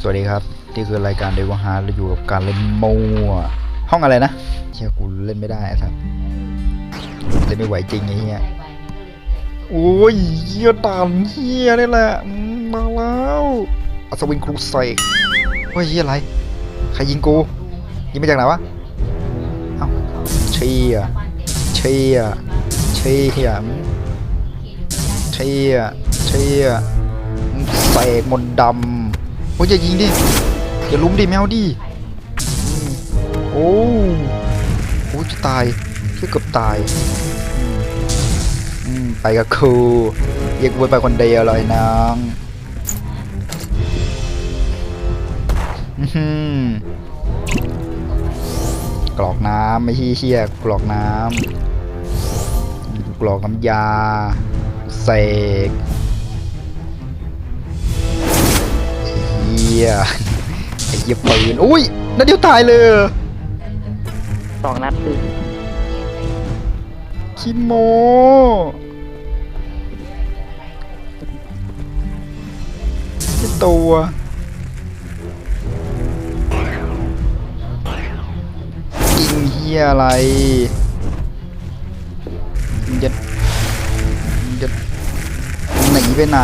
สวัสดีครับ นี่คือรายการเดวฮาร์เราอยู่กับการเล่นมัวห้องอะไรนะเชี่ยกูเล่นไม่ได้ไอ้สัสเล่นไม่ไหวจริงไอ้เหี้ยโอ้ยเหี้ยตามเหี้ยนี่แหละมาแล้วอัศวินครูเสกเฮ้ยเหี้ยอะไร ใครยิงกู ยิงมาจากไหนวะ เอ้าเชี่ยเชี่ยเชี่ยมเชี่ยเชี่ย เสกมนต์ดำโอ้ยอย่ายิงดิอย่าลุ้มดิแมวดิโอ้โอ้จะตายเชื่อเกือบตายไปกับครูเรียกวนไปคนเดียวเลยน้องอื้อหือกรอกน้ำไม่ใช่เชี่ยกรอกน้ำกรอกน้ำยาเสก ยไอ้เหี้ยปืนอุ้ยนัดเดียวตายเลยเหรอสองนัดคือคิโมไอ้ตัวกิงเฮียอะไรมึงจะมึงจะหนีไปไหน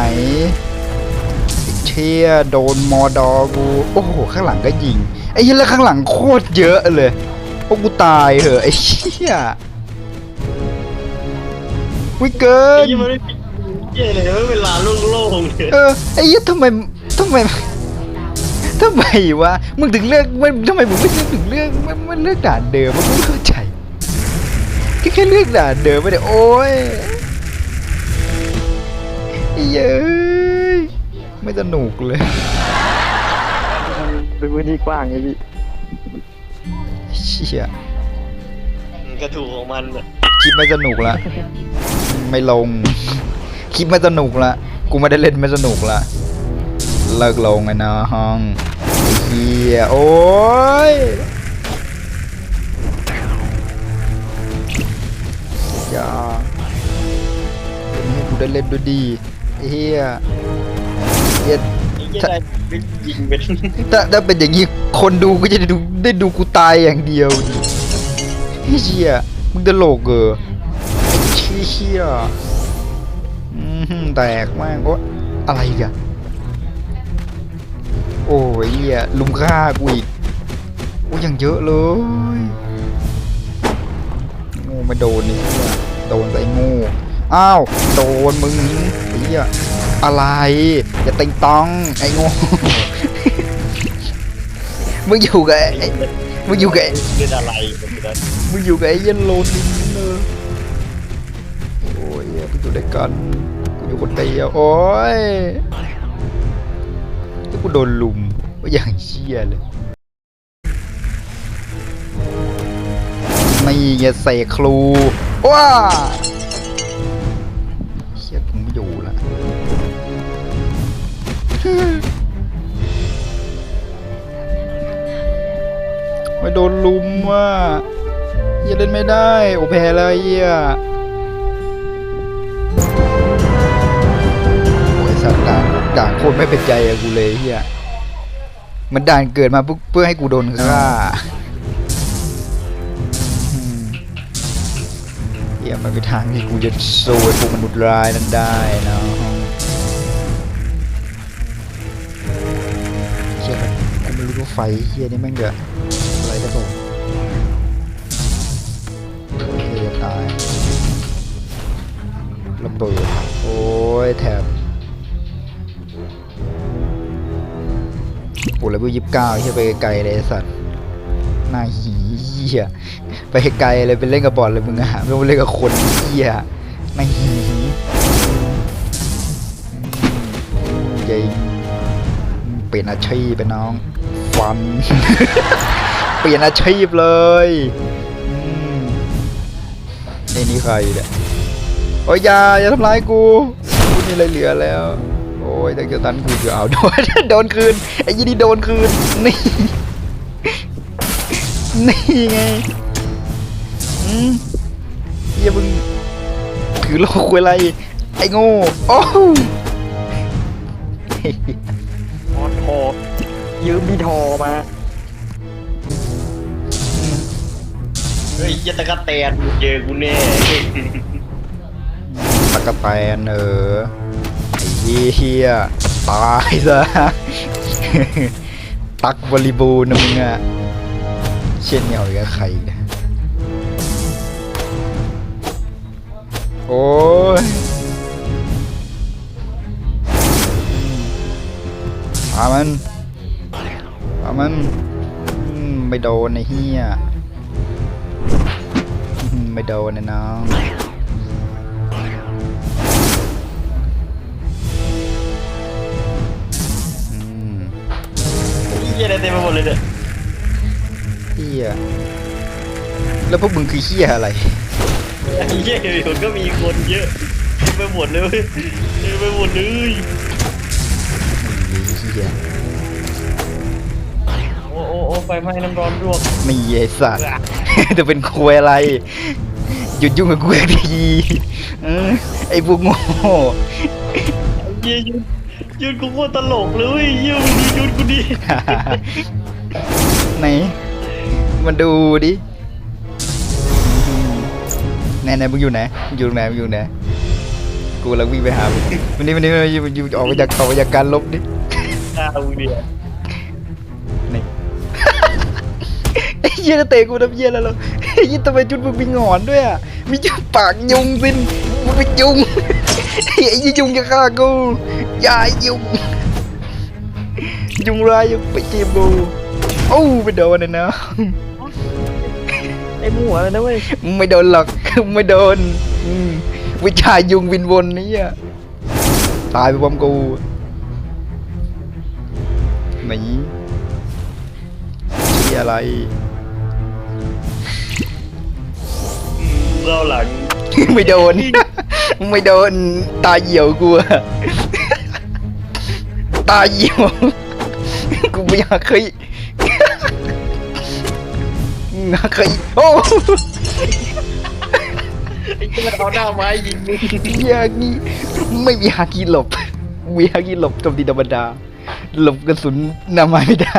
เชี่ยโดนมอดอกูโอ้โหข้างหลังก็ยิงไอ้เหี้ยแล้วข้างหลังโคตรเยอะเลยพวกกูตายเหอะไอ้เชี่ยวิเกิไอ้นยี่มันไม่ปิดเย่เลยไม่เวลาโล่งๆเลยเออไอ้เหี้ยทำไมทำไมทำไมวะมึงถึงเลือกมันทำไมมึงไม่ถึงเลือกมันมันเลือกด่านเดิมมันไม่เข้าใจแค่แค่เลือกด่านเดิมไม่ได้โอ้ยไอ้เย้ย ไม่สนุกเลย เป็นพื้นที่กว้างไงพี่เชี่ยมันกระถูกของมันอะคลิปไม่สนุกละ ไม่ลง คลิปไม่สนุกละ กูไม่ได้เล่นไม่สนุกละ เลิกลงไอ้น้องไอ้เฮียโอ้ยอย่าให้กูได้เล่นด้วยดีไอ้เฮียเหี้ยไอ้ยี่ได้ไปยิงเป็นถ้าถ้าเป็นอย่างนี้คนดูก็จะได้ดูได้ดูกูตายอย่างเดียวดิไอ้เชี่ยมึงตลกเหรอไอ้เชี่ยอืมหืมแตกมากโอ้อะไรอีกันโอ้ยเหี้ยลุมฆ่ากูอีกโอ้ยยังเยอะเลยโง่ไม่โดนนี่เหี้ยโดนไปโง่อ้าวโดนมึงไอ้เหี้ย อะไร อย่าติงตอง ไอ้ง่มึงอยู่กับไอ้มึงอยู่กับเล่นอะไรกันอยู่นั้นมึงอยู่กับไอ้เยันโลนินเนอโอ้ยมึงอยู่ด้วยกันกูอยู่คนเดียวโอ้ยถ้ากูโดนลุมก็อย่างเชี่ยเลยไม่อย่าเสกครูว้า ไม่โดนลุมว่ะเหี้ยเล่นไม่ได้ โอแพ้แล้วเหี้ยโอ้ยสัตว์ด่านด่านโคตรไม่เป็นใจอะกูเลยเหี้ยมันด่านเกิดมาเพื่อเพื่อให้กูโดนฆ่าเหี้ยมันเป็นทางที่กูจะสู้ไอ้พวกมนุษย์ร้ายนั้นได้นะ ไฟเฮียนี่แม่งจะอะไรได้บ้างเฮียตายระเบิดโอ้ยแถบโอ้แล้ววิวยิบเก้าเฮียไปไกลเลยสัตว์หน้าหีเฮียไปไกลเลยไปเล่นกับบอลเลยมึงอะไม่ต้องไปเล่นกับคนเฮียหน้าหีใหญ่เปลี่ยนอาชีพไปน้อง ฟัน เปลี่ยนอาชีพเลยอืมนี่นี่ใครเนี่ยโอ้ยอย่าอย่าทำร้ายกูกูนี่อะไรเหลือแล้ว โอ้ยแต่จะตันกูจะเอาโดนโดนคืนไอ้ยี่นี่โดนคืนนี่นี่ไงอืมเหี้ยมึงถือโลกอะไรไอ้โง่โอ้ออทอ ยืมบีทอมาเฮ้ยเหี้ยตะกะแตนเจอกูแน่ตะกะแตนเออไอ้เหี้ยตายซะ ตักบริบูรณ์นะมึงอะเช่นเหนียวกับใครเนี่ยโอ้ยปามัน ปามันอืมไม่โดนไอ้เหี้ยอืมไม่โดนไอ้น้องอืมเหี้ยอะไรเต็มไปหมดเลยเนี่ยเฮียแล้วพวกมึงคือเฮียอะไรไอ้เหี้ยเดี๋ยวก็มีคนเยอะเต็มไปหมดเลยเว้ยเต็มไปหมดเลยมีเฮียโอ้โอ้โอ้ไฟไหม้น้ำร้อนรวกไม่ไอ้สัตว์ จะเป็นควยอะไร หยุดยุ่งกับกูสักทีเออไอ้พวกโง่ไอ้เหี้ยยืนยืนกูโคตรตลกเลยเว้ยเหี้ยมึงดูยืนกูดิไหนมาดูดิไหนไหนมึงอยู่ไหนมึงอยู่ไหนมึงอยู่ไหนกูกำลังวิ่งไปหามึงวันนี้วันนี้วันนี้วันนี้ออกมาจากออกมาจากการลบดิหน้ามึงดินี่ เหี้ยจะเตะกูทำเหี้ยแล้วเหรอไอ้เหี้ยทำไมจุดมึงมีหงอนด้วยอะมีจุดปากยุงสินมึงเป็นยุงไอ้ยี่ยุงจะฆ่ากูอย่าไอ้ยุงยุงร้ายยังไปเจีบกูโอ้ไปโดนเลยนะไอ้หมัวเลยนะเว้ยมึงไม่โดนหรอกมึงไม่โดนอืมวิชายุงวินวนนี่อะตายไปพร้อมกูหนีที่อะไร เราหลัง ไม่โดน ไม่โดน ตาเหี่ยวกูอะตาเหี่ยว กูไม่อยากเคยอยากเคยโอ้ไอ้ที่มันเอาหน้าไม้ยิงมึงยากีไม่มีฮากีหลบมีฮากีหลบโจมตีธรรมดา หลบกระสุนหนาไม้ไม่ได้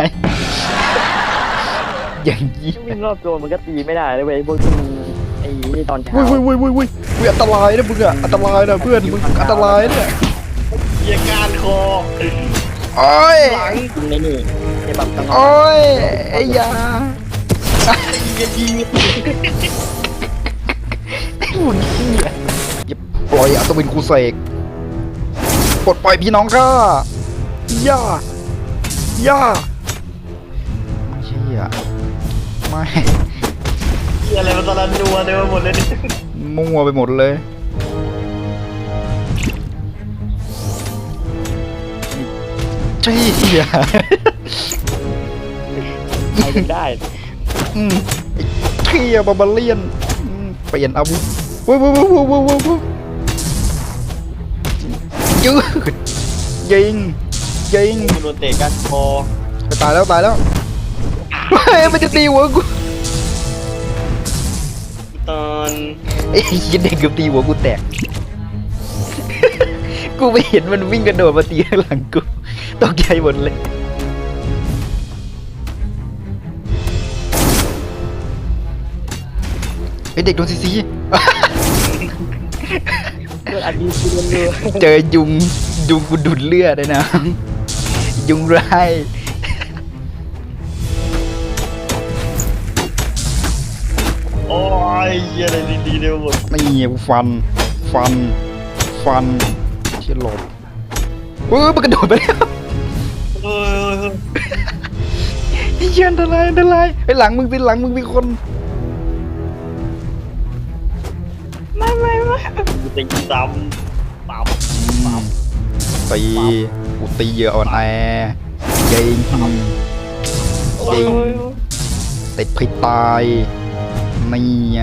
อย่างนี้วิ่งรอบโจรมันก็ตีไม่ได้เลยเว้ยพวกที่ ไอ้นี่ตอนเช้าวุ้ยวุ้ยวุ้ยวุ้ยวุ้ยวุ้ยอันตรายนะมึงอะอันตรายนะเพื่อนมึงอันตรายเนี่ยเหี้ยการคอโอ้ยหลังยิงในนี่ไอ้แบบตลอดโอ้ยไอ้ยายิงยิงหุ่นเหี้ยอย่าปล่อยอัศวินครูเสกปลดปล่อยพี่น้องข้าย่าย่าไม่เชี่ยไม่ เหี้ยอะไรมันตอนนั้นนัวเต็มไปหมดเลยเนี่ยมั่วไปหมดเลยเชี่ยใครถึงได้อืมไอ้เชี่ยบาบาเลียนอืมเปลี่ยนอาวุธว้าวว้าวว้าวว้าวว้าวว้าวยืดยิงยิงมันโดนเตะการคอไปตายแล้วตายแล้วเฮ้ยมันจะตีหัวกู ตอนไอ้ยันเด็กเกือบตีหัวกูแตก กูไม่เห็นมันวิ่งกระโดดมาตีข้างหลังกูตกใจหมดเลยไอเด็กโดนซีซี เลือดอันดีคือเลือดเลือดเจอยุงยุงกูดูดเลือดเลยนะ ยุงร้าย โอ้ยเหี้ยอะไรดีๆเต็มไปหมดนี่กูฟัน ฟัน ฟันเชี่ยหลบเออมันกระโดดไปแล้วเฮ้ยเฮ้ยเฮ้ยไอ้เหี้ยอันตรายอันตรายไอ้หลังมึงสิหลังมึงมีคนกูตีซ้ำปั๊บตีกูตีเหยอะอ่อนแอยิงโอ้ยติดพิษตาย นี่ไง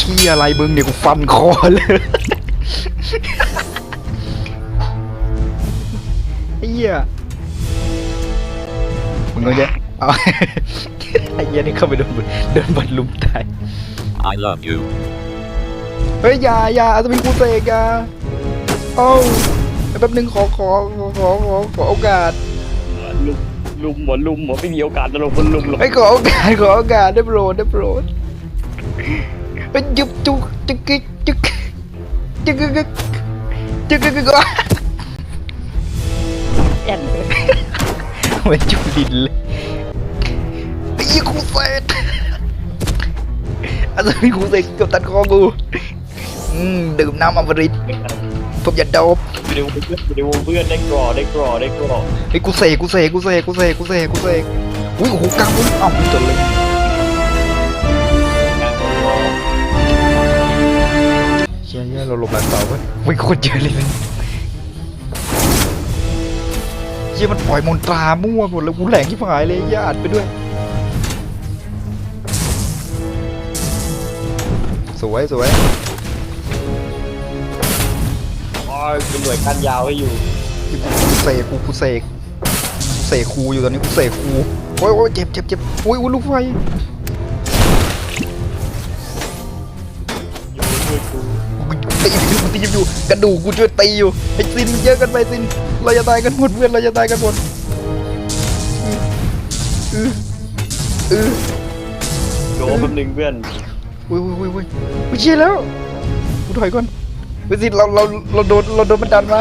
ขี้อะไรมึงเดี๋ยวกูฟันคอเลยไอ้เหี้ยมึงก็จะเอาไอ้เหี้ยนี่เข้าไปโดนโดนบอลลุมตาย I love you. เฮ้ยอย่าอย่าอาจจะมีกูเสกอย่าเอ้าแป๊บนึงขอขอขอขอขอขอโอกาส ลุมหมดลุมหมดไม่มีโอกาสจะลงบนลุมหรอกไม่ขอโอกาสขอโอกาสได้โปรดได้โปรดเป็นยุบจุกจุกจิกจุกจุกจุกจุกจุกจุกจุกแอนเหมือนจุกดินเลยไอ้ยี่คูเซตอาจารย์คูเซตกับตัดคอกูอืมดื่มน้ำอมฤต ผมอย่าโดบอยู่ในวงเพื่อนอยู่ในวงเพื่อนได้กรอได้กรอได้กรอไอ้ยกูเสกกูเสกกูเสกกูเสกกูเสกกูเสกอุ้ยโอ้โหกลางมุ้งเอ้าไม่จนเลยเชี่ยเชี่ยเราหลบหลังเสาเว้ยวิ่งโคตรเยอะเลยนะเชี่ยมันปล่อยมนตรามั่วหมดเลยกูแหลงที่หายเลยเหี้ยอัดไปด้วย สวยสวย อ๋อเป็นหน่วยกันยาวให้อยู่กูเสกกูกูเสกกูเสกครูอยู่ตอนนี้กูเสกครูโอ้ยโอ้ยเจ็บเจ็บเจ็บโอ้ยโอ้ยลูกไฟอยู่ด้วยกูกูตีอยู่กูตีอยู่กระดูกกูช่วยตีอยู่ไอ้ซินเยอะกันไปซินเราจะตายกันหมดเพื่อนเราจะตายกันหมดอืออือโดนแป๊บนึงเพื่อนอุ้ยอุ้ยอุ้ยอุ้ยอุ้ยเชี่ยแล้วกูถอยก่อน ไปสิเราเราเราโดนเราโดนมันดันมา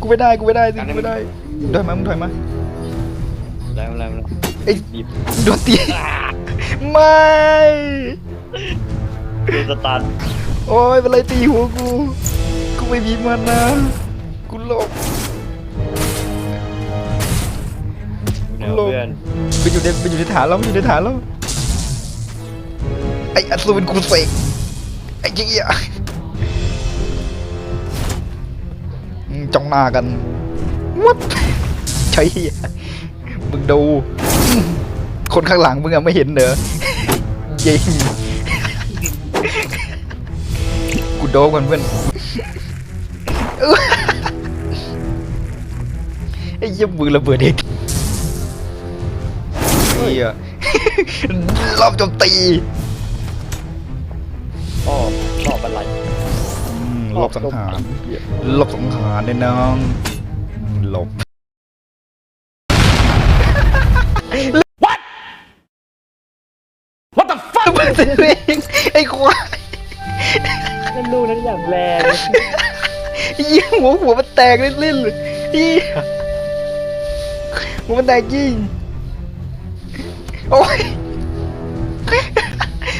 กูไม่ได้กูไม่ได้สิกูไม่ได้มึงถอยมามึงถอยมาแล้วแล้วแล้วไอ้ดีบโดนตีไม่โดนสตาร์ทโอ้ยเป็นไรตีหัวกูกูไม่มีมันนะกูหลบแนวเพื่อนไปอยู่ในไปอยู่ในฐานแล้วไปอยู่ในฐานแล้วไอ้อัศวินกูเสกไอ้เจี๊ย จ้องหน้ากันวัดใช่มึงดู คนข้างหลังมึงอะไม่เห็นเหรอเยิงกูโดนกันเพื่อนไอ้ยมือระเบิดเด็กเหี้ยรอบโจมตี อืมรอบสังหารรอบสังหารเนี่ยน้องอืมหลบ What What the fuck ไอ้ควายนั่นลูกนั้นอย่างแรงยิงหัวหัวมันแตกเล่นๆเลยเหี้ยหัวมันแตกยิงโอ้ย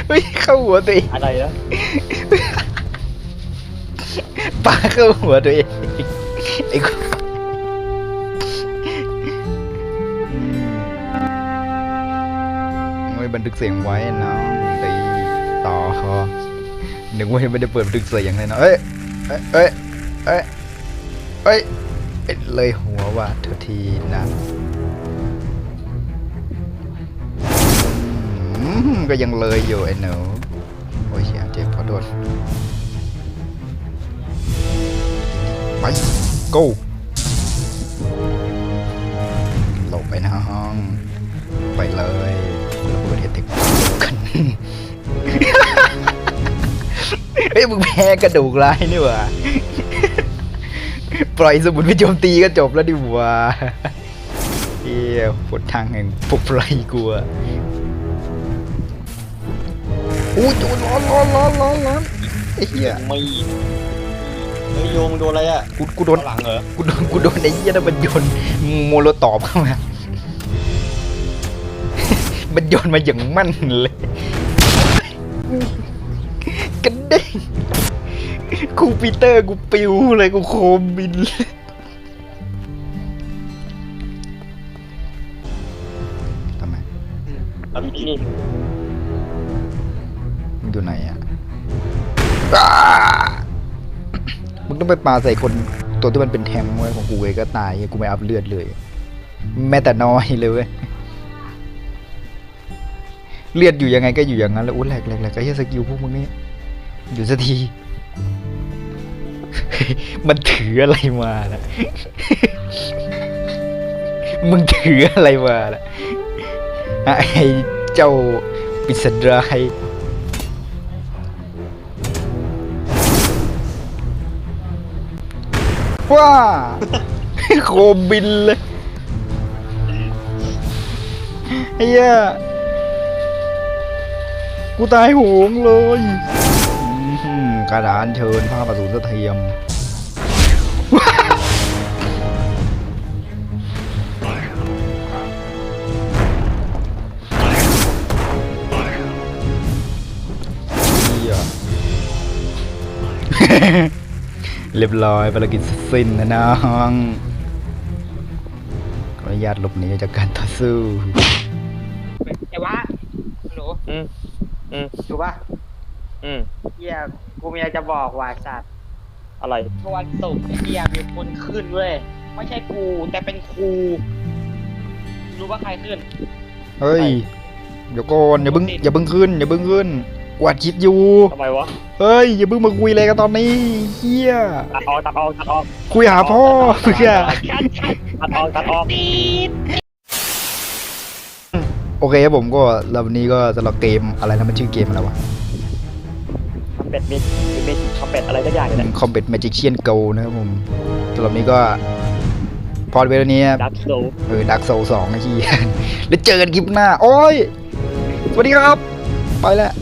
ไม่เข้าหัวตัวเองอะไรนะ ปาเข้าหัวตัวเองไอ้ควายอืมไว้บันทึกเสียงไว้น้องตีต่อนึกว่าไม่ได้เปิดบันทึกเสียงเลยเนาะเอ้ยเอ้ยเอ้ยเอ้ยเอ้ยเลยหัวว่ะเทาทีนะอืมก็ยังเลยอยู่ไอ้หนูโอ้ยเสียเจ็บขอโทษ ไป go หลบไปนะห้อง ไปเลยระเบิดเฮติกกันเฮ้ยมึงแพ้กระดูกลายนี่หว่าปล่อยสมุนไปโจมตีก็จบแล้วดิว่าเฮียผลทางแห่งปลุกไฟกูอะอู้จูร้อนร้อนร้อนร้อนร้อนไอ้เหี้ยไม่ เฮ้ยโยมงโดนอะไรอะกูกูโดน หลังเหรอกูโดนกูโดนไอ้เหี้ยนั่นมันโยนโมโลตอบเข้ามา มันโยนมาอย่างมั่นเลยกระเด้งครูปีเตอร์กูปิวเลยกูโคมบินเลยทำไมอันนี้มึงอยู่ไหนอะอ้ามึ งต้องไปปาใส่คนตัวที่มันเป็นแทงไว้ยของกูเองก็ตายกูไม่อัพเลือดเลย แม้แต่น้อยเลยเว้ยเลือดอยู่ยังไงก็อยู่อย่างนั้นแล้วอุ้ยแหลกแหลกแหลกไอ้เหี้ยสกิลพวกมึงนี่อยู่สักที มันถืออะไรมานะมึงถืออะไรมานะไอ้เจ้าปิศดราย ว้า โคมบินเลยไอ้เหี้ยกูตายโหงเลยอื้อหือกระดานเชิญผ้าประสูสะเทียม เหี้ย เรียบร้อยภารกิจเสร็จสิ้นนะน้องขออนุญาตหลบหนีจากการต่อสู้ไอ้วะหนูอืมอืมถูกป่ะอืมเฮียกูมีอะไรจะบอกว่าสัตว์อะไรเมื่อวันศุกร์ไอ้เฮียมีคนขึ้นเว้ยไม่ใช่กูแต่เป็นครูรู้ว่าใครขึ้น เฮ้ยเดี๋ยวก่อนอย่าเพิ่งอย่าเพิ่งขึ้นอย่าเพิ่งขึ้นก วาดคลิปอยู่ ทำไมวะเฮ้ย อย่าเพิ่งมาคุยอะไรกันตอนนี้เฮียตัดออกตัดออกตัดออกคุยหาพ่อเพื่อตัดออกตัดออกโอเคครับผมก็แล้ววันนี้ก็สำหรับเกมอะไรนะมันชื่อเกมอะไรวะทำเป็ดมีมีทำเป็ดอะไรสักอย่างเนี่ยคอมเบทแมจิเชียนโกนะครับผมสำหรับนี้ก็พอดเวลานี้ครับดักโซเออดักโซสองนะที่แล้วเจอกันคลิปหน้า โอ้ย สวัสดีครับ ไปแล้ว